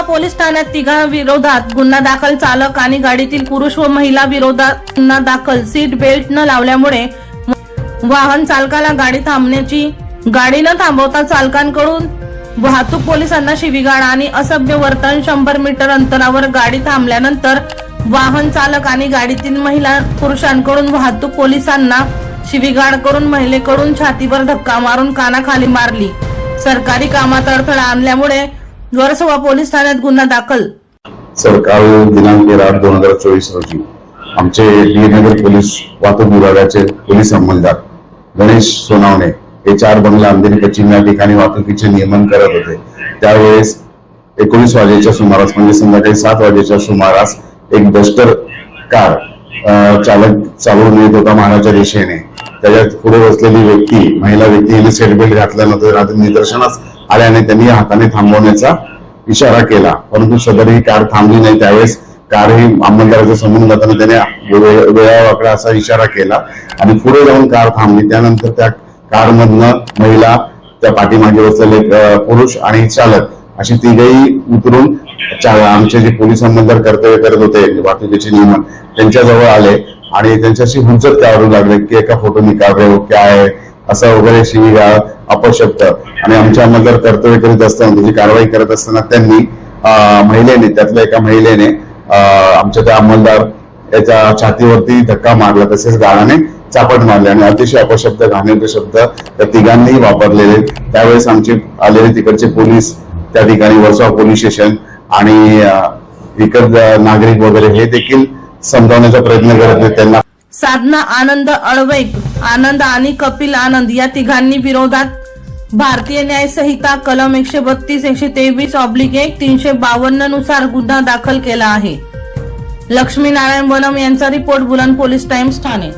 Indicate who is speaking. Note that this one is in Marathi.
Speaker 1: पोलीस ठाण्यात तिघा विरोधात गुन्हा दाखल चालक आणि गाडीतील पुरुष व महिला विरोधात गुन्हा दाखल. सीट बेल्ट न लावल्यामुळे वाहन चालकाला गाडी थांबण्याची गाडी न थांबवता चालकांकडून वाहतूक पोलिसांना शिवीगाळ आणि असभ्य वर्तन शंभर मीटर अंतरावर गाडी थांबल्यानंतर वाहन चालक आणि गाडीतील महिला पुरुषांकडून वाहतूक पोलिसांना शिवीगाळ करून महिलेकडून छातीवर धक्का मारून कानाखाली मारली. सरकारी कामात अडथळा आणल्यामुळे वर्सोवा पोलीस ठाण्यात गुन्हा दाखल.
Speaker 2: सर काल दिनांक तेरा आठ दोन हजार चोवीस रोजी आमचे नगर पोलीस वाहतूक विभागाचे पोलीस अंमलदार गणेश सोनावणे हे चार बंगला अंधेरी पश्चिम या ठिकाणी वाहतुकीचे नियमन करत होते. त्यावेळेस एकोणीस वाजेच्या सुमारास म्हणजे संध्याकाळी सात वाजेच्या सुमारास एक डस्टर कार चालक चालवून येत होता महाराच्या दिशेने. त्याच्यात पुढे बसलेली व्यक्ती महिला व्यक्ती हिने सेट बेल्ट घातल्यानंतर निदर्शनास आल्याने त्यांनी हाताने थांबवण्याचा इशारा केला. परंतु सदर ही कार थांबली नाही. त्यावेळेस कार ही अंमलदाराच्या समोरून जाताना त्याने वेळा वाकडा असा इशारा केला आणि पुढे जाऊन कार थांबली. त्यानंतर त्या कारमधनं महिला त्या पाठीमागे बसलेले पुरुष आणि चालक अशी तिघही उतरून आमचे जे पोलीस अंमलदार कर्तव्य करत होते वाहतुकीचे नियमन त्यांच्याजवळ आले आणि त्यांच्याशी हुंचत काढू लागले की एका फोटो निकाल रहे क्या असं वगैरे शिवीगाळ अपशब्द. आणि आमच्या अंमलदार कर्तव्य करीत असताना त्याची कारवाई करत असताना त्यांनी महिलेने त्यातल्या एका महिलेने आमच्या त्या अंमलदार याच्या छातीवरती धक्का मारला तसेच गाळाने चापट मारले आणि अतिशय अपशब्द घाणेरडे शब्द त्या तिघांनीही वापरलेले. त्यावेळेस आमचे आलेले तिकडचे पोलीस त्या ठिकाणी वर्सोवा पोलीस स्टेशन आणि विकत नागरिक वगैरे हे देखील समजावण्याचा प्रयत्न करत आहेत. त्यांना
Speaker 1: साधना आनंद अळवैक आनंद आणि कपिल आनंद या तिघांनी विरोधात भारतीय न्याय संहिता कलम एकशे बत्तीस एकशे तेवीस ऑब्लिक एक तीनशे बावन्ननुसार गुन्हा दाखल केला आहे. लक्ष्मीनारायण वनम यांचा रिपोर्ट बुलंद पोलीस टाइम्स ठाणे.